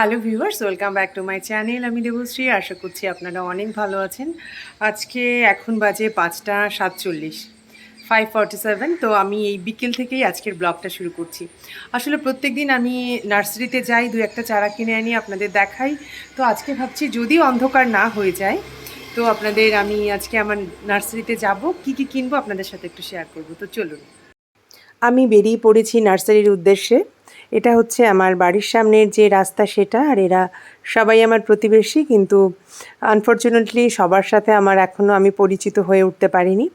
Hello viewers, welcome back to my channel. আমি দেবশ্রী, আশা করছি আপনারা অনেক ভালো আছেন। আজকে এখন বাজে পাঁচটা সাতচল্লিশ ফাইভ ফর্টি সেভেন তো আমি এই বিকেল থেকেই আজকের ব্লগটা শুরু করছি। আসলে প্রত্যেক দিন আমি নার্সারিতে যাই দু একটা চারা কিনে আনি, আপনাদের দেখাই। তো আজকে ভাবছি যদি অন্ধকার না হয়ে যায়, তো আপনাদের আমি আজকে আমার নার্সারিতে যাব, কি কি কিনবো আপনাদের সাথে একটু শেয়ার করব। তো চলুন। আমি বেরিয়ে পড়েছি নার্সারির উদ্দেশ্যে। এটা হচ্ছে আমার বাড়ির সামনের যে রাস্তা সেটা, আর এরা সবাই আমার প্রতিবেশী, কিন্তু আনফর্চুনেটলি সবার সাথে আমার এখনও আমি পরিচিত হয়ে উঠতে পারিনি।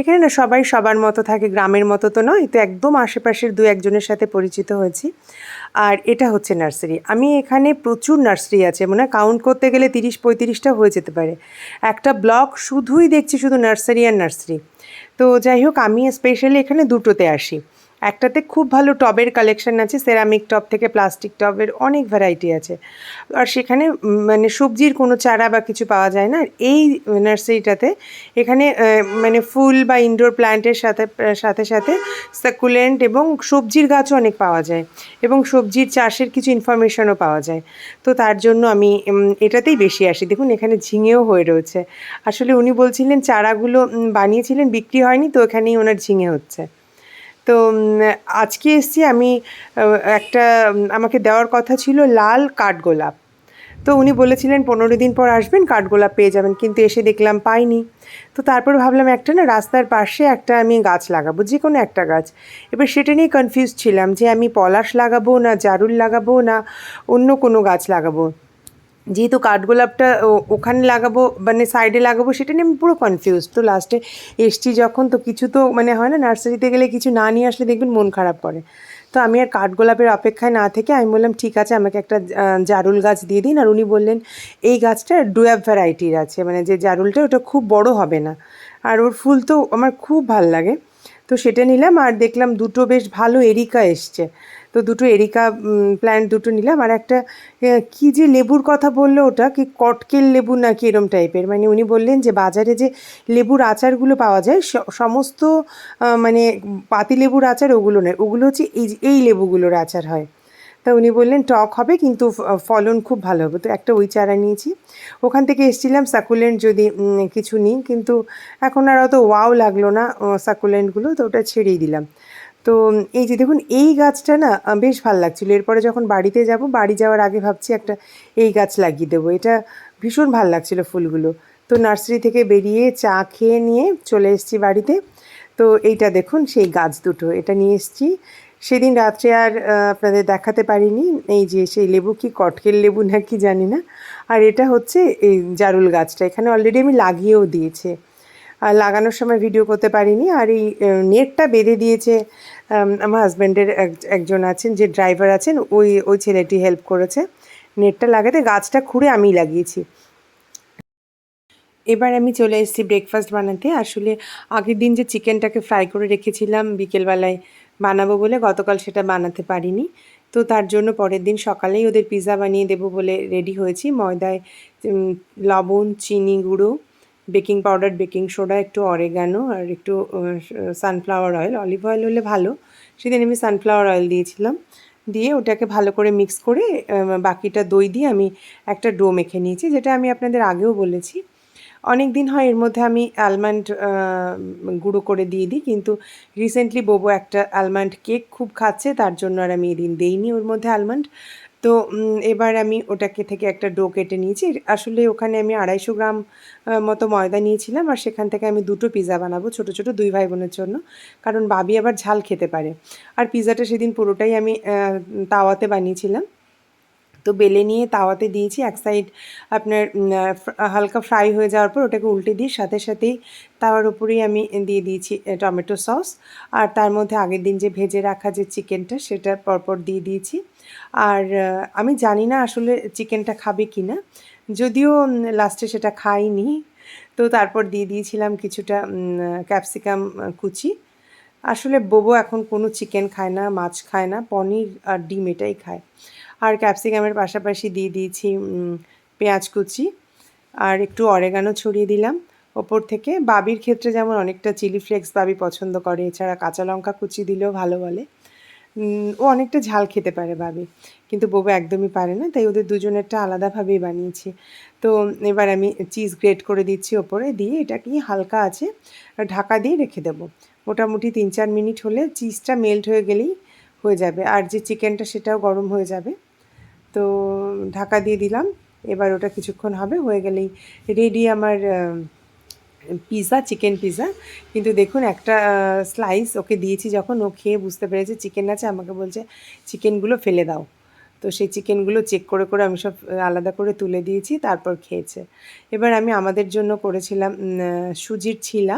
এখানে না সবাই সবার মতো থাকে, গ্রামের মতো তো নয়, তো একদম আশেপাশের দু একজনের সাথে পরিচিত হয়েছি। আর এটা হচ্ছে নার্সারি। আমি এখানে প্রচুর নার্সারি আছে মানে কাউন্ট করতে গেলে তিরিশ পঁয়ত্রিশটা হয়ে যেতে পারে। একটা ব্লক শুধুই দেখছি শুধু নার্সারি আর নার্সারি। তো যাই হোক, আমি স্পেশালি এখানে দুটোতে আসি। একটাতে খুব ভালো টবের কালেকশন আছে সেরামিক টব থেকে প্লাস্টিক টবের অনেক ভ্যারাইটি আছে। আর সেখানে মানে সবজির কোনো চারা বা কিছু পাওয়া যায় না। এই নার্সারিটাতে এখানে মানে ফুল বা ইনডোর প্ল্যান্টের সাথে সাথে সাথে সাকুলেন্ট এবং সবজির গাছও অনেক পাওয়া যায় এবং সবজির চাষের কিছু ইনফরমেশনও পাওয়া যায়। তো তার জন্য আমি এটাতেই বেশি আসি। দেখুন, এখানে ঝিঙেও হয়ে রয়েছে। আসলে উনি বলছিলেন, চারাগুলো বানিয়েছিলেন, বিক্রি হয়নি, তো এখানেই ওনার ঝিঙে হচ্ছে। তো আজকে এসছি আমি একটা, আমাকে দেওয়ার কথা ছিল লাল কাঠগোলাপ। তো উনি বলেছিলেন, পনেরো দিন পর আসবেন, কাঠগোলাপ পেয়ে যাবেন। কিন্তু এসে দেখলাম পাইনি। তো তারপর ভাবলাম, একটা না, রাস্তার পাশে একটা আমি গাছ লাগাবো যে কোনো একটা গাছ। এবার সেটা নিয়ে কনফিউজ ছিলাম যে আমি পলাশ লাগাবো না, জারুল লাগাবো না, অন্য কোনো গাছ লাগাবো। যেহেতু কাঠগোলাপটা ওখানে লাগাবো মানে সাইডে লাগাবো, সেটা নিয়ে আমি পুরো কনফিউজ তো লাস্টে এসছি যখন, তো কিছু তো মানে হয় না নার্সারিতে গেলে কিছু না নিয়ে আসলে দেখবেন মন খারাপ করে। তো আমি আর কাঠগোলাপের অপেক্ষায় না থেকে আমি বললাম, ঠিক আছে, আমাকে একটা জারুল গাছ দিয়ে দিন। আর উনি বললেন, এই গাছটা ডুয়াব ভ্যারাইটির আছে। মানে যে জারুলটা, ওটা খুব বড় হবে না। আর ওর ফুল তো আমার খুব ভালো লাগে। তো সেটা নিলাম আর দেখলাম দুটো বেশ ভালো এরিকা এসছে। তো দুটো এরিকা প্ল্যান্ট দুটো নিলাম আর একটা কি যে লেবুর কথা বলল ওটা, কি কটকেল লেবু না কি এরম টাইপের মানে উনি বললেন যে বাজারে যে লেবুর আচারগুলো পাওয়া যায় সমস্ত মানে পাতি লেবুর আচার ওগুলো নয়, ওগুলো হচ্ছে এই এই লেবুগুলোর আচার হয়। তা উনি বললেন, টক হবে, কিন্তু ফলন খুব ভালো হবে। তো একটা ওই চারা নিয়েছি। ওখান থেকে এসেছিলাম, সাকুলেন্ট যদি কিছু নিই, কিন্তু এখন আর অত ওয়াও লাগল না সাকুলেন্টগুলো, তো ওটা ছেড়েই দিলাম। তো, এই যে দেখুন, এই গাছটা না বেশ ভালো লাগছিল। এরপরে যখন বাড়িতে যাব, বাড়ি যাওয়ার আগে ভাবছি একটা এই গাছ লাগিয়ে দেবো। এটা ভীষণ ভালো লাগছিল ফুলগুলো। তো নার্সারি থেকে বেরিয়ে চা খেয়ে নিয়ে চলে এসেছি বাড়িতে। তো এইটা দেখুন, সেই গাছ দুটো। এটা নিয়ে এসেছি। সেদিন রাত্রে আর আপনাদের দেখাতে পারিনি। এই যে সেই লেবু কি কটকেল লেবু না কি জানি না। আর এটা হচ্ছে এই জারুল গাছটা। এখানে অলরেডি আমি লাগিয়েও দিয়েছে। আর লাগানোর সময় ভিডিও করতে পারিনি। আর এই নেটটা বেঁধে দিয়েছে আমার হাজব্যান্ডের এক- একজন আছেন, যে ড্রাইভার আছেন, ওই ওই ছেলেটি হেল্প করেছে। নেটটা লাগাতে গাছটা খুঁড়ে আমি লাগিয়েছি। এবার আমি চলে এসেছি ব্রেকফাস্ট বানাতে। আসলে আগের দিন যে চিকেনটাকে ফ্রাই করে রেখেছিলাম বিকেলবেলায় বানাবো বলে গতকাল সেটা বানাতে পারিনি। তো তার জন্য পরের দিন সকালেই ওদের পিৎজা বানিয়ে দেবো বলে রেডি হয়েছি। ময়দায় লবণ, চিনি গুঁড়ো বেকিং পাউডার বেকিং সোডা একটু অরেগানো আর একটু সানফ্লাওয়ার অয়েল অলিভ অয়েল হলে ভালো। সেদিন আমি সানফ্লাওয়ার অয়েল দিয়েছিলাম। দিয়ে ওটাকে ভালো করে মিক্স করে বাকিটা দই দিয়ে আমি একটা ডো মেখে নিয়েছি, যেটা আমি আপনাদের আগেও বলেছি। অনেক দিন হয়, এর মধ্যে আমি অ্যালমন্ড গুঁড়ো করে দিয়ে দিই, কিন্তু রিসেন্টলি বোবো একটা অ্যালমন্ড কেক খুব খাচ্ছে, তার জন্য আর আমি এদিন দেইনি ওর মধ্যে অ্যালমন্ড তো এবার আমি ওটাকে থেকে একটা ডো কেটে নিয়েছি, আসলে ওখানে আমি আড়াইশো গ্রাম মতো ময়দা নিয়েছিলাম, আর সেখান থেকে আমি দুটো পিৎজা বানাবো, ছোট ছোট দুই ভাই বোনের জন্য, কারণ বাবি আবার ঝাল খেতে পারে। আর পিৎজাটা সেদিন পুরোটাই আমি তাওয়াতে বানিয়েছিলাম। তো বেলে নিয়ে তাওয়াতে দিয়েছি, এক সাইড আপনার হালকা ফ্রাই হয়ে যাওয়ার পর ওটাকে উল্টে দিয়ে সাথে সাথেই তাওয়ার উপরেই আমি দিয়ে দিয়েছি টমেটো সস আর তার মধ্যে আগের দিন যে ভেজে রাখা যে চিকেনটা সেটা পরপর দিয়ে দিয়েছি। আর আমি জানি না আসলে চিকেনটা খাবে কি না যদিও লাস্টে সেটা খাইনি। তো তারপর দিয়ে দিয়েছিলাম কিছুটা ক্যাপসিকাম কুচি। আসলে বোবো এখন কোনো চিকেন খায় না, মাছ খায় না, পনির আর ডিম এটাই খায়। আর ক্যাপসিকামের পাশাপাশি দিয়ে দিয়েছি পেঁয়াজ কুচি আর একটু অরেগানো ছড়িয়ে দিলাম। ওপর থেকে বাবির ক্ষেত্রে যেমন অনেকটা চিলি ফ্লেক্স বাবি পছন্দ করে, এছাড়া কাঁচা লঙ্কা কুচি দিলেও ভালো বলে। ও অনেকটা ঝাল খেতে পারে বাবি, কিন্তু বউ একদমই পারে না, তাই ওদের দুজনেরটা আলাদাভাবেই বানিয়েছি। তো এবার আমি চিজ গ্রেট করে দিচ্ছি ওপরে, দিয়ে এটাকে হালকা আছে ঢাকা দিয়ে রেখে দেবো। মোটামুটি তিন চার মিনিট হলে চিজটা মেল্ট হয়ে গেলেই হয়ে যাবে। আর যে চিকেনটা সেটাও গরম হয়ে যাবে। তো ঢাকা দিয়ে দিলাম। এবার ওটা কিছুক্ষণ হবে। হয়ে গেলেই রেডি আমার পিৎজা চিকেন পিৎজা কিন্তু দেখুন, একটা স্লাইস ওকে দিয়েছি যখন। ও খেয়ে বুঝতে পেরেছে চিকেন আছে। আমাকে বলছে চিকেনগুলো ফেলে দাও। তো সেই চিকেনগুলো চেক করে করে আমি সব আলাদা করে তুলে দিয়েছি। তারপর খেয়েছে। এবার আমি আমাদের জন্য করেছিলাম সুজির ছিলা।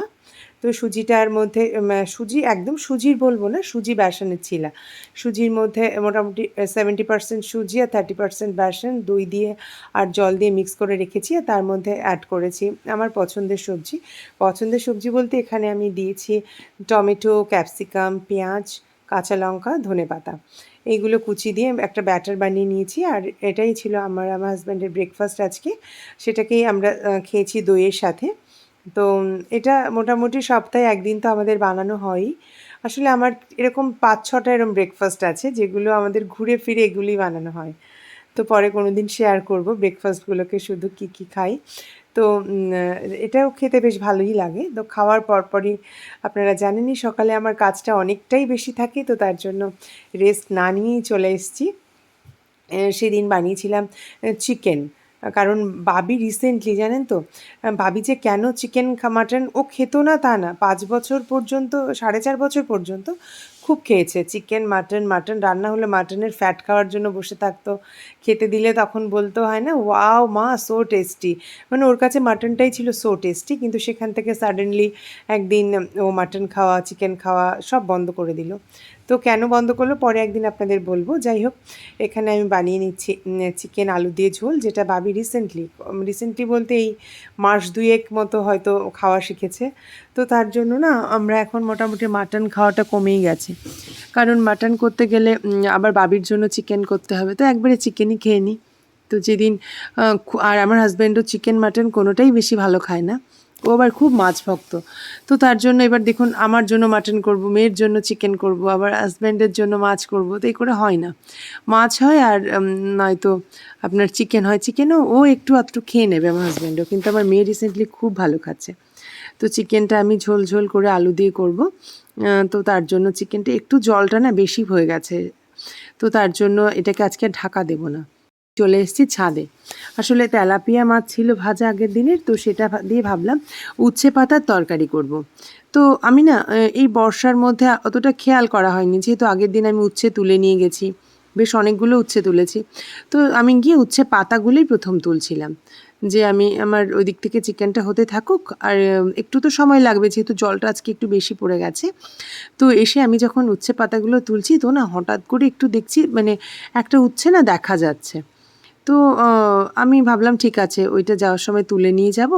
তো সুজিটার মধ্যে সুজি একদম সুজির বলব না, সুজি বেসনের ছিলা। সুজির মধ্যে মোটামুটি সেভেন্টি পার্সেন্ট সুজি আর থার্টি পার্সেন্ট বেসন, দই দিয়ে আর জল দিয়ে মিক্স করে রেখেছি আর তার মধ্যে অ্যাড করেছি আমার পছন্দের সবজি। পছন্দের সবজি বলতে এখানে আমি দিয়েছি টমেটো ক্যাপসিকাম পেঁয়াজ, কাঁচা লঙ্কা, ধনে পাতা। এইগুলো কুচি দিয়ে একটা ব্যাটার বানিয়ে নিয়েছি আর এটাই ছিল আমার আমার হাজব্যান্ডের ব্রেকফাস্ট আজকে। সেটাকেই আমরা খেয়েছি দইয়ের সাথে। তো এটা মোটামুটি সপ্তাহে একদিন তো আমাদের বানানো হয়ই আসলে আমার এরকম পাঁচ, ছটা এরকম ব্রেকফাস্ট আছে, যেগুলো আমাদের ঘুরে ফিরে এগুলি বানানো হয়। তো পরে কোনো দিন শেয়ার করব ব্রেকফাস্টগুলোকে শুধু কী কী খাই। তো এটাও খেতে বেশ ভালোই লাগে। তো খাওয়ার পরপরই আপনারা জানেনই, সকালে আমার কাজটা অনেকটাই বেশি থাকে, তো তার জন্য রেস্ট না নিয়েই চলে এসেছি। সেদিন বানিয়েছিলাম চিকেন কারণ বাবি রিসেন্টলি জানেন তো? বাবি যে কেন চিকেন মাটন ও খেত না তা না, পাঁচ বছর পর্যন্ত, সাড়ে চার বছর পর্যন্ত খুব খেয়েছে। চিকেন মাটন মাটন রান্না হলে মাটনের ফ্যাট খাওয়ার জন্য বসে থাকতো। খেতে দিলে তখন বলতো, হয় না? ওয়াও মা সো টেস্টি মানে ওর কাছে মাটনটাই ছিল সো টেস্টি কিন্তু সেখান থেকে সাডেনলি একদিন ও মাটন খাওয়া চিকেন খাওয়া সব বন্ধ করে দিল। তো কেন বন্ধ করল? পরে একদিন আপনাদের বলব। যাই হোক, এখানে আমি বানিয়ে নিচ্ছি চিকেন আলু দিয়ে ঝোল, যেটা বাবি রিসেন্টলি রিসেন্টলি বলতে এই মাস দুয়েক মতো হয়তো খাওয়া শিখেছে। তো তার জন্য না, আমরা এখন মোটামুটি মাটন খাওয়াটা কমেই গেছে। কারণ মাটন করতে গেলে আবার বাবির জন্য চিকেন করতে হবে। তো একবারে চিকেনই খেয়ে নিই। তো যেদিন আর আমার হাজব্যান্ডও চিকেন, মাটন কোনোটাই বেশি ভালো খায় না। ও আবার খুব মাছ ভক্ত। তো তার জন্য এবার দেখুন, আমার জন্য মাটন করব, মেয়ের জন্য চিকেন করব, আবার হাজব্যান্ডের জন্য মাছ করব, তো এই করে হয় না। মাছ হয় আর নয়তো আপনার চিকেন হয়। চিকেনও ও একটু আধটু খেয়ে নেবে আমার হাজব্যান্ডও কিন্তু আমার মেয়ে রিসেন্টলি খুব ভালো খাচ্ছে। তো চিকেনটা আমি ঝোল ঝোল করে আলু দিয়ে করব। তো তার জন্য চিকেনটা একটু জলটা না বেশি হয়ে গেছে। তো তার জন্য এটাকে আজকে ঢাকা দেবো না। চলে এসেছি ছাদে। আসলে তেলাপিয়া মাছ ছিল ভাজা আগের দিনের, তো সেটা দিয়ে ভাবলাম উচ্ছে পাতার তরকারি করব। তো আমি না এই বর্ষার মধ্যে অতটা খেয়াল করা হয়নি, যেহেতু আগের দিন আমি উচ্ছে তুলে নিয়ে গেছি, বেশ অনেকগুলো উচ্ছে তুলেছি। তো আমি গিয়ে উচ্ছে পাতাগুলোই প্রথম তুলছিলাম, যে আমি আমার ওই দিক থেকে চিকেনটা হতে থাকুক, আর একটু তো সময় লাগবে, যেহেতু জলটা আজকে একটু বেশি পড়ে গেছে। তো এসে আমি যখন উচ্ছে পাতাগুলো তুলছি, তো না হঠাৎ করে একটু দেখছি মানে একটা উচ্ছে না দেখা যাচ্ছে। তো আমি ভাবলাম ঠিক আছে, ওইটা যাওয়ার সময় তুলে নিয়ে যাব।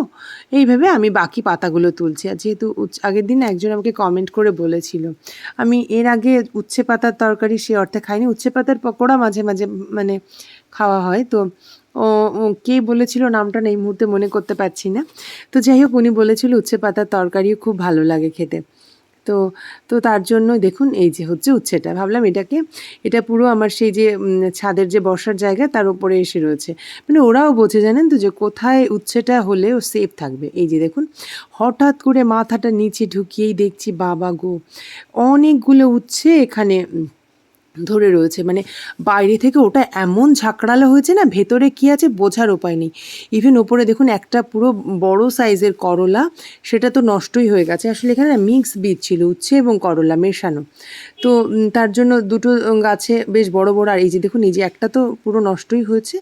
এইভাবে আমি বাকি পাতাগুলো তুলছি। আর যেহেতু আগের দিন একজন আমাকে কমেন্ট করে বলেছিল, আমি এর আগে উচ্ছে পাতার তরকারি সে অর্থে খাইনি উচ্ছে পাতার পকোড়া মাঝে মাঝে মানে খাওয়া হয়। তো, ও কে বলেছিল নামটা এই মুহূর্তে মনে করতে পারছি না। তো যাই হোক, উনি বলেছিল উচ্ছে পাতার তরকারিও খুব ভালো লাগে খেতে। তো তো তার জন্য দেখুন এই যে হচ্ছে উচ্ছেটা ভাবলাম এটাকে, এটা পুরো আমার সেই যে ছাদের যে বসার জায়গা তার উপরে এসে রয়েছে। মানে ওরাও বোঝে, জানেন তো, যে কোথায় উচ্ছেটা হলে ও সেফ থাকবে। এই যে দেখুন, হঠাৎ করে মাথাটা নিচে ঢুকিয়েই দেখছি, বাবা গো! অনেকগুলো উচ্ছে এখানে ধরে রয়েছে। মানে বাইরে থেকে ওটা এমন ঝাঁকড়ালো হয়েছে না, ভেতরে কি আছে বোঝার উপায় নেই। ইভেন ওপরে দেখুন একটা পুরো বড় সাইজের করলা, সেটা তো নষ্টই হয়ে গেছে। আসলে এখানে না মিক্স বীজ ছিল, উচ্ছে এবং করলা মেশানো। তো তার জন্য দুটো গাছে বেশ বড় বড়, আর এই যে দেখুন, এই যে একটা তো পুরো নষ্টই হয়েছে,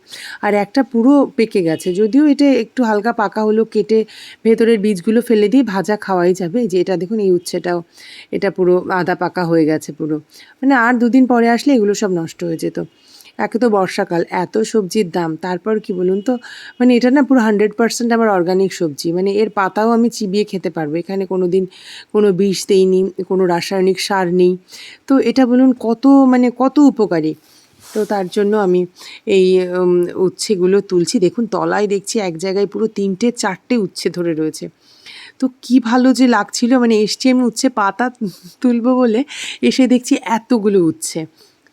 আর একটা পুরো পেকে গেছে। যদিও এটা একটু হালকা পাকা হলো কেটে ভেতরের বীজগুলো ফেলে দিয়ে ভাজা খাওয়াই যাবে। যে এটা দেখুন, এই উচ্ছেটাও, এটা পুরো আদা পাকা হয়ে গেছে পুরো। মানে আর দুদিন পরে আসলে এগুলো সব নষ্ট হয়ে যেত। একে তো বর্ষাকাল, এত সবজির দাম, তারপর কি বলুন তো? মানে এটা না পুরো হান্ড্রেড পার্সেন্ট আমার অর্গানিক সবজি। মানে এর পাতাও আমি চিবিয়ে খেতে পারব। এখানে কোনো দিন কোনো বিষ দেইনি কোনো রাসায়নিক সার নেই। তো এটা বলুন কত মানে কত উপকারী? তো তার জন্য আমি এই উচ্ছেগুলো তুলছি। দেখুন, তলায় দেখছি এক জায়গায় পুরো তিনটে, চারটে উচ্ছে ধরে রয়েছে। তো কি ভালো যে লাগছিল মানে এসছি আমি উচ্ছে পাতা তুলবো বলে, এসে দেখছি এতগুলো উচ্ছে।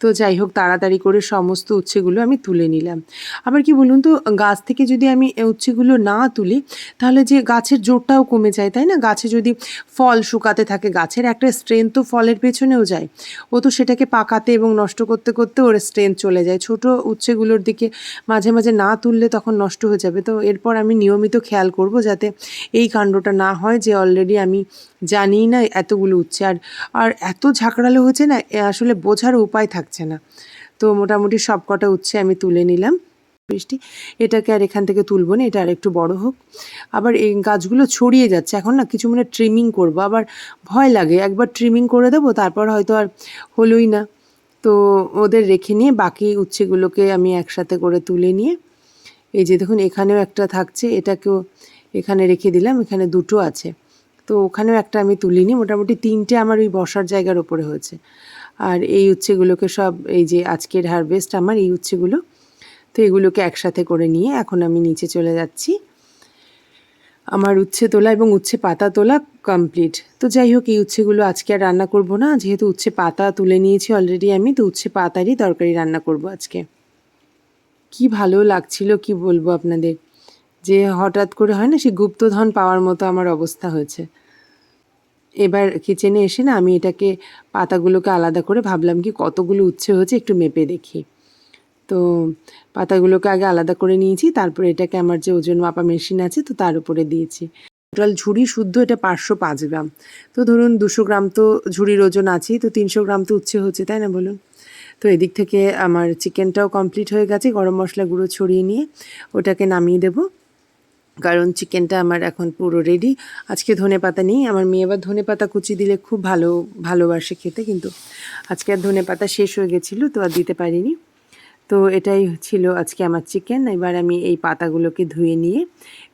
তো যাই হোক, তাড়াতাড়ি করে সমস্ত উচ্ছেগুলো আমি তুলে নিলাম। আবার কি বলুন তো, গাছ থেকে যদি আমি উচ্ছেগুলো না তুলি, তাহলে যে গাছের জোরটাও কমে যায়, তাই না? গাছে যদি ফল শুকাতে থাকে, গাছের একটা স্ট্রেংথ তো ফলের পেছনেও যায়। ও তো সেটাকে পাকাতে এবং নষ্ট করতে করতে ওর স্ট্রেংথ চলে যায়। ছোট উচ্ছেগুলোর দিকে মাঝে মাঝে না তুললে তখন নষ্ট হয়ে যাবে। তো এরপর আমি নিয়মিত খেয়াল করব যাতে এই কাণ্ডটা না হয় যে অলরেডি আমি জানি না এতগুলো উচ্ছে। আর আর এত ঝাঁকড়ালো হয়েছে না আসলে বোঝার উপায় থাকছে না। তো মোটামুটি সব কটা উচ্ছে আমি তুলে নিলাম বৃষ্টি। এটাকে আর এখান থেকে তুলবো না, এটা আর একটু বড় হোক। আবার এই গাছগুলো ছড়িয়ে যাচ্ছে, এখন না কিছু মানে ট্রিমিং করব। আবার ভয় লাগে, একবার ট্রিমিং করে দেবো, তারপর হয়তো আর হলোই না। তো ওদের রেখে নিয়ে বাকি উচ্ছেগুলোকে আমি একসাথে করে তুলে নিয়ে, এই যে দেখুন এখানেও একটা থাকছে, এটাকেও এখানে রেখে দিলাম, এখানে দুটো আছে। তো ওখানেও একটা আমি তুলিনি। মোটামুটি তিনটে আমার ওই বসার জায়গার ওপরে হয়েছে। আর এই উচ্ছেগুলোকে সব এই যে আজকের হারভেস্ট আমার এই উচ্ছেগুলো, তো এগুলোকে একসাথে করে নিয়ে এখন আমি নিচে চলে যাচ্ছি। আমার উচ্ছে তোলা এবং উচ্ছে পাতা তোলা কমপ্লিট তো যাই হোক, এই উচ্ছেগুলো আজকে আর রান্না করব না। যেহেতু উচ্ছে পাতা তুলে নিয়েছি অলরেডি আমি, তো উচ্ছে পাতারই তরকারি রান্না করব আজকে। কি ভালো লাগছিল, কি বলব আপনাদের? যে হঠাৎ করে হয় না, সে গুপ্তধন পাওয়ার মতো আমার অবস্থা হয়েছে। এবার কিচেনে এসে না আমি এটাকে, পাতাগুলোকে আলাদা করে ভাবলাম কি কতগুলো উচ্ছে হয়েছে একটু মেপে দেখি। তো পাতাগুলোকে আগে আলাদা করে নিয়েছি, তারপরে এটাকে আমার যে ওজন মাপা মেশিন আছে তো তার উপরে দিয়েছি। টোটাল ঝুড়ি শুদ্ধ এটা পাঁচশো পাঁচ গ্রাম। তো ধরুন দুশো গ্রাম তো ঝুড়ির ওজন আছেই, তো তিনশো গ্রাম তো উচ্ছে হচ্ছে, তাই না বলুন? তো এদিক থেকে আমার চিকেনটাও কমপ্লিট হয়ে গেছে, গরম মশলা গুঁড়ো ছড়িয়ে নিয়ে ওটাকে নামিয়ে দেবো। কারণ চিকেনটা আমার এখন পুরো রেডি আজকে ধনে পাতা নেই, আমার মেয়ে আবার ধনে পাতা কুচি দিলে খুব ভালো, ভালোবাসে খেতে কিন্তু। আজকে আর ধনে পাতা শেষ হয়ে গেছিল, তো আর দিতে পারিনি। তো এটাই ছিল আজকে আমার চিকেন, এবার আমি এই পাতাগুলোকে ধুয়ে নিয়ে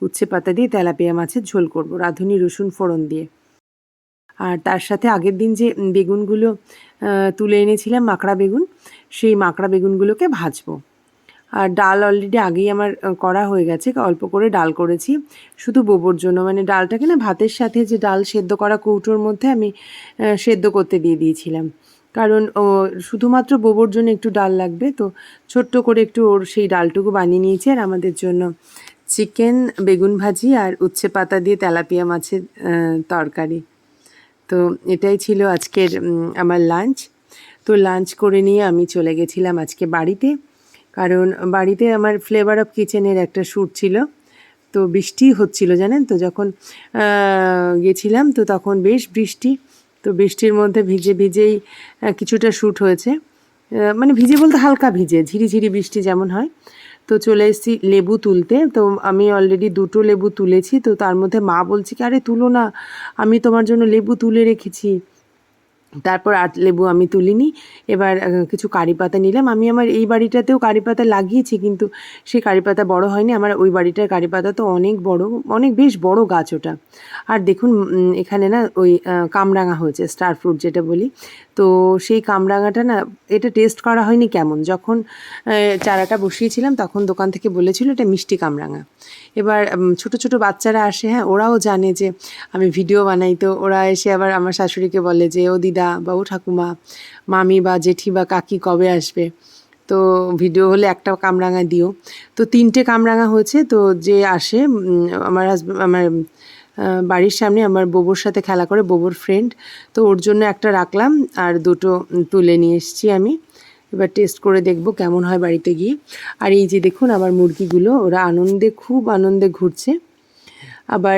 উচ্ছে পাতা দিয়ে তেলাপিয়া মাছের ঝোল করব, রাঁধুনি রসুন ফোড়ন দিয়ে। আর তার সাথে আগের দিন যে বেগুনগুলো তুলে এনেছিলাম মাকড়া বেগুন, সেই মাকড়া বেগুনগুলোকে ভাজবো। আর ডাল অলরেডি আগেই আমার করা হয়ে গেছে, অল্প করে ডাল করেছি। শুধু বোবর জন্য মানে ডালটাকে না, ভাতের সাথে যে ডাল সেদ্ধ করা কৌটোর মধ্যে আমি সেদ্ধ করতে দিয়ে দিয়েছিলাম। কারণ, ও, শুধুমাত্র বোবর জন্য একটু ডাল লাগবে, তো ছোট্ট করে একটু ওর সেই ডালটুকু বানিয়ে নিয়েছি। আর আমাদের জন্য চিকেন, বেগুন ভাজি আর উচ্ছে পাতা দিয়ে তেলাপিয়া মাছের তরকারি। তো এটাই ছিল আজকের আমার লাঞ্চ। তো লাঞ্চ করে নিয়ে আমি চলে গেছিলাম আজকে বাড়িতে। কারণ বাড়িতে আমার ফ্লেভার অফ কিচেনের একটা শ্যুট ছিল। তো বৃষ্টি হচ্ছিল, জানেন তো? যখন গেছিলাম, তো তখন বেশ বৃষ্টি। তো বৃষ্টির মধ্যে ভিজে ভিজেই কিছুটা শ্যুট হয়েছে। মানে ভিজে বলতে হালকা ভিজে ঝিরিঝিরি বৃষ্টি যেমন হয়। তো চলে এসেছি লেবু তুলতে। তো আমি অলরেডি দুটো লেবু তুলেছি। তো তার মধ্যে মা বলছে কি, আরে তুলো না, আমি তোমার জন্য লেবু তুলে রেখেছি। তারপর আট লেবু আমি তুলিনি। এবার কিছু কারি পাতা নিলাম। আমি আমার এই বাড়িটাতেও কারি পাতা লাগিয়েছি, কিন্তু সেই কারি পাতা বড় হয়নি। আমার ওই বাড়িটার কারি পাতা তো অনেক বড়, অনেক বেশ বড় গাছ ওটা। আর দেখুন এখানে না ওই কামরাঙা হয়েছে, স্টার ফ্রুট যেটা বলি। তো সেই কামরাঙাটা না, এটা টেস্ট করা হয়নি কেমন? যখন চারাটা বসিয়েছিলাম, তখন দোকান থেকে বলেছিল এটা মিষ্টি কামরাঙা। এবার ছোট ছোট বাচ্চারা আসে হ্যাঁ ওরাও জানে যে আমি ভিডিও বানাই, তো ওরা এসে আবার আমার শাশুড়িকে বলে যে, ও দিদা বা ও ঠাকুমা, মামি বা জেঠি বা কাকি কবে আসবে? তো ভিডিও হলে একটা কামরাঙা দিও। তো তিনটে কামরাঙা হয়েছে, তো যে আসে আমার হাজব্যান্ড আমার বাড়ির সামনে আমার বোবোর সাথে খেলা করে, বোবোর ফ্রেন্ড তো ওর জন্য একটা রাখলাম আর দুটো তুলে নিয়ে এসেছি আমি। এবার টেস্ট করে দেখব কেমন হয় বাড়িতে গিয়ে। আর এই যে দেখুন আমার মুরগিগুলো, ওরা আনন্দে, খুব আনন্দে ঘুরছে। আবার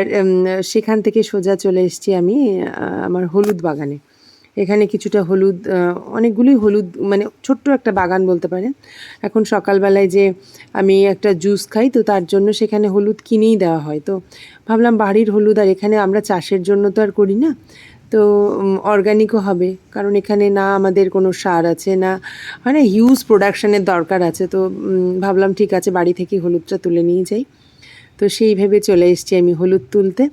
সেখান থেকে সোজা চলে এসছি আমি আমার হলুদ বাগানে। এখানে কিছুটা হলুদ অনেকগুলোই হলুদ মানে ছোট্ট একটা বাগান বলতে পারেন। এখন সকালবেলায় যে আমি একটা জুস খাই, তো তার জন্য সেখানে হলুদ কিনেই দেওয়া হয়। তো ভাবলাম বাড়ির হলুদ, আর এখানে আমরা চাষের জন্য তো আর করি না। তো অর্গানিকও হবে, কারণ এখানে না আমাদের কোনো সার আছে, না মানে হিউজ প্রোডাকশানের দরকার আছে। তো ভাবলাম ঠিক আছে, বাড়ি থেকে হলুদটা তুলে নিয়ে যাই। তো সেই ভেবে চলে এসছি আমি হলুদ তুলতে।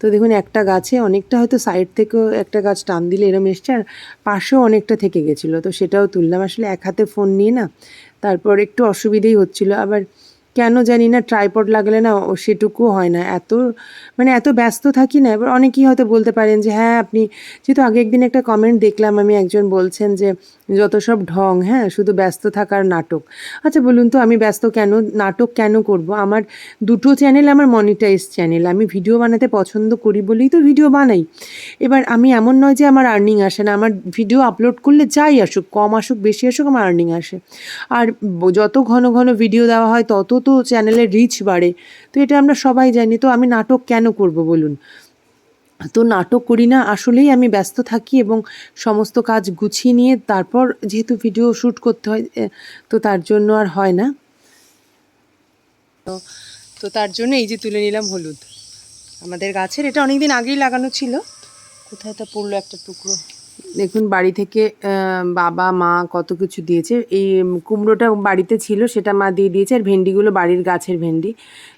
তো দেখুন, একটা গাছে অনেকটা হয়তো সাইড থেকেও একটা গাছ টান দিলে এরম এসছে, আর পাশেও অনেকটা থেকে গেছিল। তো সেটাও তুললাম। আসলে এক হাতে ফোন নিয়ে না, তারপর একটু অসুবিধেই হচ্ছিল। আবার কেন জানি না ট্রাইপড লাগলে না ও সেটুকু হয় না। এত মানে এত ব্যস্ত থাকি না, এবার অনেকেই হয়তো বলতে পারেন যে হ্যাঁ আপনি যেহেতু আগে একদিন একটা কমেন্ট দেখলাম, আমি একজন বলছেন যে, যত সব ঢং হ্যাঁ শুধু ব্যস্ত থাকার নাটক। আচ্ছা বলুন তো, আমি ব্যস্ত কেন, নাটক কেন করব? আমার দুটো চ্যানেল আমার মনিটাইজ চ্যানেল আমি ভিডিও বানাতে পছন্দ করি বলেই তো ভিডিও বানাই। এবার আমি এমন নয় যে আমার আর্নিং আসে না, আমার ভিডিও আপলোড করলে যাই আসুক, কম আসুক, বেশি আসুক, আমার আর্নিং আসে। আর যত ঘন ঘন ভিডিও দেওয়া হয়, তত তো চ্যানেলের রিচ বাড়ে। তো এটা আমরা সবাই জানি। তো আমি নাটক কেন করব বলুন? তো নাটক করি না, আসলেই আমি ব্যস্ত থাকি এবং সমস্ত কাজ গুছিয়ে নিয়ে তারপর যেহেতু ভিডিও শ্যুট করতে হয় তো তার জন্য আর হয় না। তো তার জন্য এই যে তুলে নিলাম হলুদ। আমাদের গাছের, এটা অনেক দিন আগেই লাগানো ছিল। কোথায় তা পড়ল একটা টুকরো? দেখুন, বাড়ি থেকে বাবা, মা কত কিছু দিয়েছে। এই কুমড়োটা বাড়িতে ছিল, সেটা মা দিয়ে দিয়েছে, আর ভেন্ডিগুলো বাড়ির গাছের ভেন্ডি।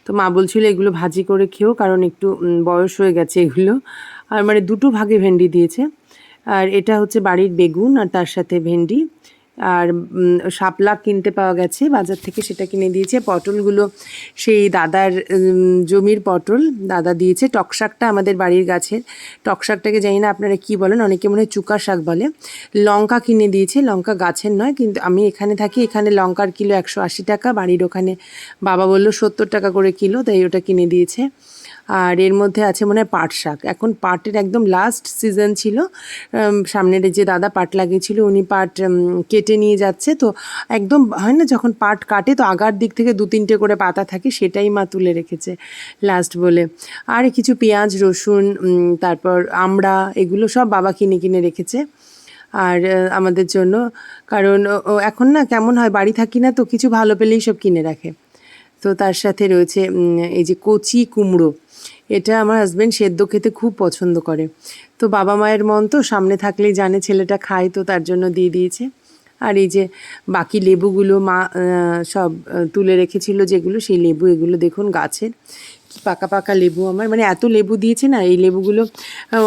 তো মা বলছিল এগুলো ভাজি করে খেও, কারণ একটু বয়স হয়ে গেছে এগুলো। আর মানে দুটো ভাগে ভেন্ডি দিয়েছে। আর এটা হচ্ছে বাড়ির বেগুন আর তার সাথে ভেন্ডি। আর শাপলা কিনতে পাওয়া গেছে বাজার থেকে সেটা কিনে দিয়েছে। পটলগুলো সেই দাদার জমির পটল দাদা দিয়েছে। টক শাকটা আমাদের বাড়ির গাছের। টক শাকটাকে জানি না আপনারা কি বলেন অনেকে মনে হয় চুকা শাক বলে। লঙ্কা কিনে দিয়েছে লঙ্কা গাছের নয় কিন্তু আমি এখানে থাকি এখানে লঙ্কার কিলো একশো আশি টাকা বাড়ির ওখানে বাবা বলল সত্তর টাকা করে কিলো তাই ওটা কিনে দিয়েছে। আর এর মধ্যে আছে মনে হয় পাট শাক। এখন পাটের একদম লাস্ট সিজন ছিল। সামনের যে দাদা পাট লাগিয়েছিল উনি পাট উম, কেটে নিয়ে যাচ্ছে। তো একদম হয় না, যখন পাট কাটে তো আগার দিক থেকে দু তিনটে করে পাতা থাকে, সেটাই মা তুলে রেখেছে লাস্ট বলে। আর কিছু পেঁয়াজ, রসুন তারপর আমড়া এগুলো সব বাবা কিনে কিনে রেখেছে। আর আমাদের জন্য। কারণ এখন না কেমন হয়, বাড়ি থাকি না তো কিছু ভালো পেলেই সব কিনে রাখে। তো তার সাথে রয়েছে এই যে কচি কুমড়ো। এটা আমার হাজব্যান্ড সেদ্ধ খেতে খুব পছন্দ করে। তো বাবা মায়ের মন তো সামনে থাকলেই জানে, ছেলেটা খায় তো তার জন্য দিয়ে দিয়েছে। আর এই যে বাকি লেবুগুলো মা সব তুলে রেখেছিল যেগুলো, সেই লেবু এগুলো দেখুন গাছের পাকা পাকা লেবু আমার। মানে এত লেবু দিয়েছে না, এই লেবুগুলো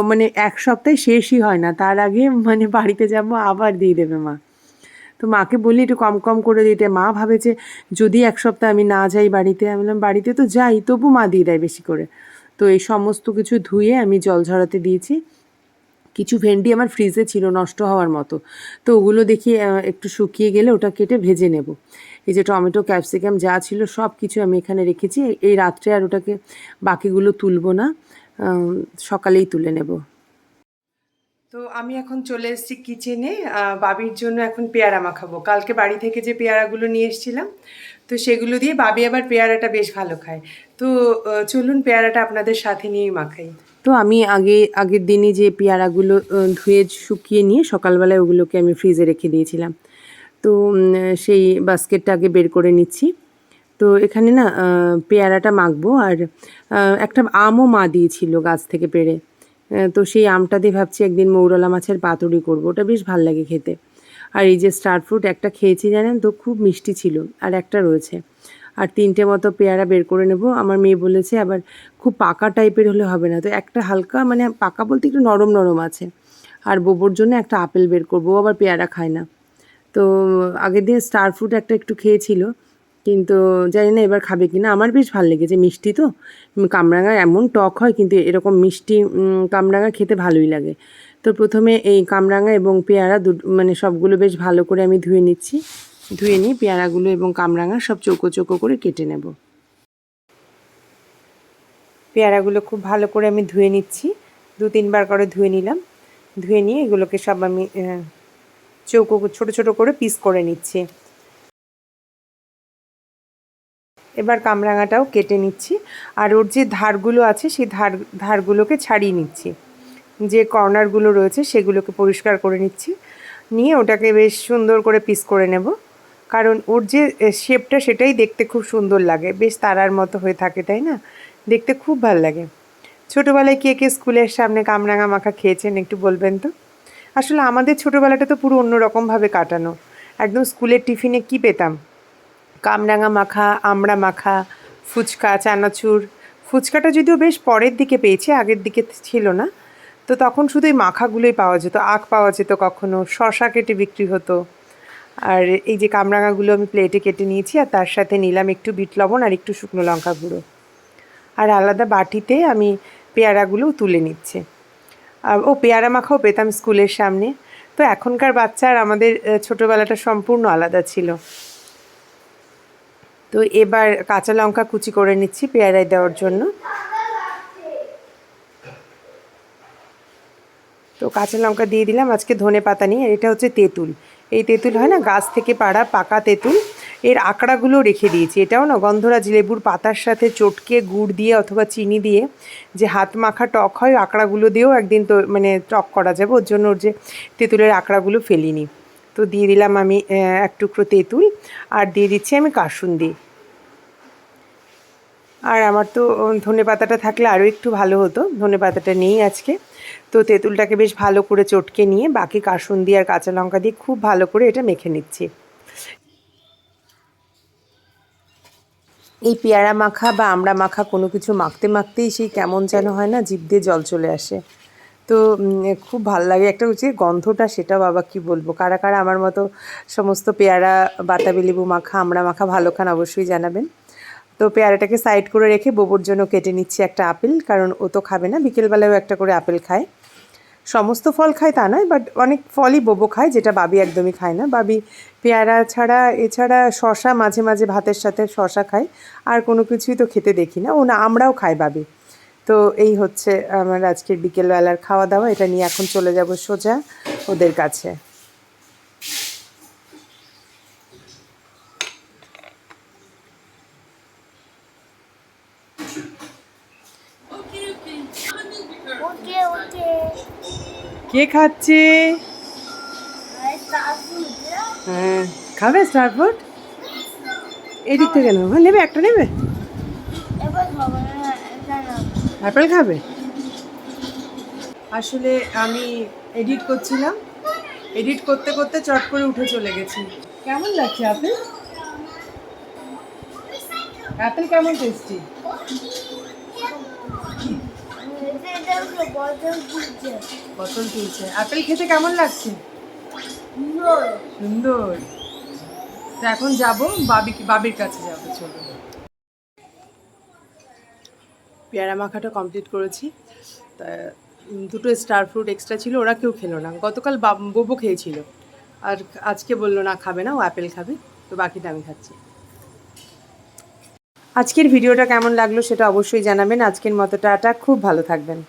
মানে এক সপ্তাহে শেষই হয় না। তার আগে মানে বাড়িতে যাব, আবার দিয়ে দেবে মা। তো মাকে বলি একটু কম কম করে দিতে। মা ভাবে যে যদি এক সপ্তাহ আমি না যাই বাড়িতে, আমি বললাম, বাড়িতে তো যাই, তবু মা দিয়ে দেয় বেশি করে। তো এই সমস্ত কিছু ধুয়ে আমি জল ঝরাতে দিয়েছি। কিছু ভেন্ডি আমার ফ্রিজে ছিল, নষ্ট হওয়ার মতো। তো ওগুলো দেখি একটু শুকিয়ে গেলে ওটা কেটে ভেজে নেব। এই যে টমেটো ক্যাপসিকাম যা ছিল সব কিছু আমি এখানে রেখেছি। এই রাত্রে আর ওটাকে বাকিগুলো তুলবো না সকালেই তুলে নেব। তো আমি এখন চলে এসেছি কিচেনে বাবির জন্য এখন পেয়ারা মাখাবো। কালকে বাড়ি থেকে যে পেয়ারাগুলো নিয়ে এসেছিলাম, তো সেগুলো দিয়ে বাবি আবার পেয়ারাটা বেশ ভালো খায়। তো চলুন পেয়ারাটা আপনাদের সাথে নিয়েই মাখাই। তো আমি আগে আগের দিনই যে পেয়ারাগুলো ধুয়ে শুকিয়ে নিয়ে সকালবেলায় ওগুলোকে আমি ফ্রিজে রেখে দিয়েছিলাম। তো সেই বাস্কেটটা আগে বের করে নিচ্ছি। তো এখানে না পেয়ারাটা মাখবো আর একটা আমও মা দিয়েছিল গাছ থেকে আহ, তো সেই আমটা দিয়ে ভাবছি একদিন মৌরলা মাছের পাতুরি করব ওটা বেশ ভালো লাগে খেতে। আর এই যে স্টার ফ্রুট একটা খেয়েছি জানেন তো খুব মিষ্টি ছিল আর একটা রয়েছে। আর তিনটে মতো পেয়ারা বের করে নেব। আমার মেয়ে বলেছে আবার খুব পাকা টাইপের হলে হবে না। তো একটা হালকা মানে পাকা বলতে একটু নরম নরম আছে। আর বোবোর জন্য একটা আপেল বের করব আবার পেয়ারা খায় না। তো আগের দিন স্টার ফ্রুট একটা একটু খেয়েছিল, কিন্তু জানি না এবার খাবে কি না আমার বেশ ভালো লেগেছে, মিষ্টি তো। কামরাঙা এমন টক হয়, কিন্তু এরকম মিষ্টি কামরাঙা খেতে ভালোই লাগে। তো প্রথমে এই কামরাঙা এবং পেয়ারা দু মানে সবগুলো বেশ ভালো করে আমি ধুয়ে নিচ্ছি। ধুয়ে নিই পেয়ারাগুলো এবং কামরাঙা সব চৌকো চৌকো করে কেটে নেব। পেয়ারাগুলো খুব ভালো করে আমি ধুয়ে নিচ্ছি। দু তিনবার করে ধুয়ে নিলাম। ধুয়ে নিয়ে এগুলোকে সব আমি চৌকো ছোট ছোট করে পিস করে নিচ্ছি। এবার কামরাঙাটাও কেটে নিচ্ছি। আর ওর যে ধারগুলো আছে, সেই ধার, ধারগুলোকে ছাড়িয়ে নিচ্ছি। যে কর্নারগুলো রয়েছে, সেগুলোকে পরিষ্কার করে নিচ্ছি। নিয়ে ওটাকে বেশ সুন্দর করে পিস করে নেব। কারণ ওর যে শেপটা সেটাই দেখতে খুব সুন্দর লাগে। বেশ তারার মতো হয়ে থাকে, তাই না? দেখতে খুব ভালো লাগে। ছোটোবেলায় কে কে স্কুলের সামনে কামরাঙা মাখা খেয়েছেন একটু বলবেন তো? আসলে আমাদের ছোটোবেলাটা তো পুরো অন্যরকমভাবে কাটানো। একদম স্কুলের টিফিনে কি পেতাম? কামরাঙা মাখা আমড়া মাখা, ফুচকা, চানাচুর। ফুচকাটা যদিও বেশ পরের দিকে পেয়েছি, আগের দিকে ছিল না। তো তখন শুধু এই মাখাগুলোই পাওয়া যেত। আখ পাওয়া যেত কখনো শশা কেটে বিক্রি হতো। আর এই যে কামরাঙাগুলো আমি প্লেটে কেটে নিয়েছি, আর তার সাথে নিলাম একটু বিট লবণ আর একটু শুকনো লঙ্কা গুঁড়ো। আর আলাদা বাটিতে আমি পেয়ারাগুলো তুলে নিচ্ছি। ও পেয়ারা মাখাও পেতাম স্কুলের সামনে। তো এখনকার বাচ্চা আর আমাদের ছোটোবেলাটা সম্পূর্ণ আলাদা ছিল। তো এবার কাঁচা লঙ্কা কুচি করে নিচ্ছি পেয়ারায় দেওয়ার জন্য। তো কাঁচা লঙ্কা দিয়ে দিলাম। আজকে ধনে পাতা নিয়ে এটা হচ্ছে তেঁতুল। এই তেঁতুল হয় না, গাছ থেকে পাড়া পাকা তেঁতুল। এর আঁকড়াগুলো রেখে দিয়েছি। এটাও না, গন্ধরাজ লেবুর পাতার সাথে চটকে গুড় দিয়ে অথবা চিনি দিয়ে যে হাত মাখা টক হয় আঁকড়াগুলো দিয়েও একদিন তো মানে টক করা যাবে। ওর জন্য ওর যে তেঁতুলের আঁকড়াগুলো ফেলিনি। তো দিয়ে দিলাম আমি এক টুকরো তেঁতুল আর দিয়ে দিচ্ছি আমি কাসুন্দি। আর আমার তো ধনে পাতাটা থাকলে আরও একটু ভালো হতো, ধনে পাতাটা নেই আজকে। তো তেঁতুলটাকে বেশ ভালো করে চটকে নিয়ে বাকি কাসুন্দি আর কাঁচা লঙ্কা দিয়ে খুব ভালো করে এটা মেখে নিচ্ছি। এই পেয়ারা মাখা বা আমড়া মাখা কোনো কিছু মাখতে মাখতেই সেই কেমন যেন হয় না, জিভ দিয়ে জল চলে আসে। তো খুব ভালো লাগে একটা হচ্ছে গন্ধটা, সেটা বাবা কি বলব? কারা কারা আমার মতো সমস্ত পেয়ারা, বাতাবি লেবু মাখা আমড়া মাখা ভালো খান অবশ্যই জানাবেন। তো পেয়ারাটাকে সাইড করে রেখে বোবর জন্য কেটে নিচ্ছি একটা আপেল, কারণ ও তো খাবে না বিকেলবেলাও একটা করে আপেল খায়। সমস্ত ফল খায় তা নয় বাট অনেক ফলই বোবো খায় যেটা বাবি একদমই খায় না। বাবি পেয়ারা ছাড়া, এছাড়া শশা মাঝে মাঝে ভাতের সাথে শশা খায়, আর কোনো কিছুই তো খেতে দেখি না। ও না, আমরাও খাই বাবি। তো এই হচ্ছে আমার আজকের বিকেলবেলার খাওয়া দাওয়া এটা নিয়ে এখন চলে যাব সোজা ওদের কাছে ওকে ওকে কে খাচ্ছে? হ্যাঁ খাবে স্টার ফুড এদিক থেকে নেবে হ্যাঁ নেবে একটা, নেবে? অ্যাপেল খাবে? আসলে আমি এডিট করছিলাম। এডিট করতে করতে চট করে উঠে চলে গেছি। কেমন লাগছে আপেল? অ্যাপেল কেমন টেস্টি এটা এটা হলো বড় দিচ্ছে বোতল তুলছে অ্যাপেল খেতে কেমন লাগছে? সুন্দর। তো এখন যাব বাবি বাবির কাছে যাব চলো। পেয়ারা মাখাটা কমপ্লিট করেছি। তা দুটো স্টার ফ্রুট এক্সট্রা ছিল ওরা কেউ খেলো না। গতকাল বাব- বোবো খেয়েছিল। আর আজকে বলল না খাবে না ও অ্যাপেল খাবে তো বাকিটা আমি খাচ্ছি। আজকের ভিডিওটা কেমন লাগল সেটা অবশ্যই জানাবেন। আজকের মতো টাটা খুব ভালো থাকবেন।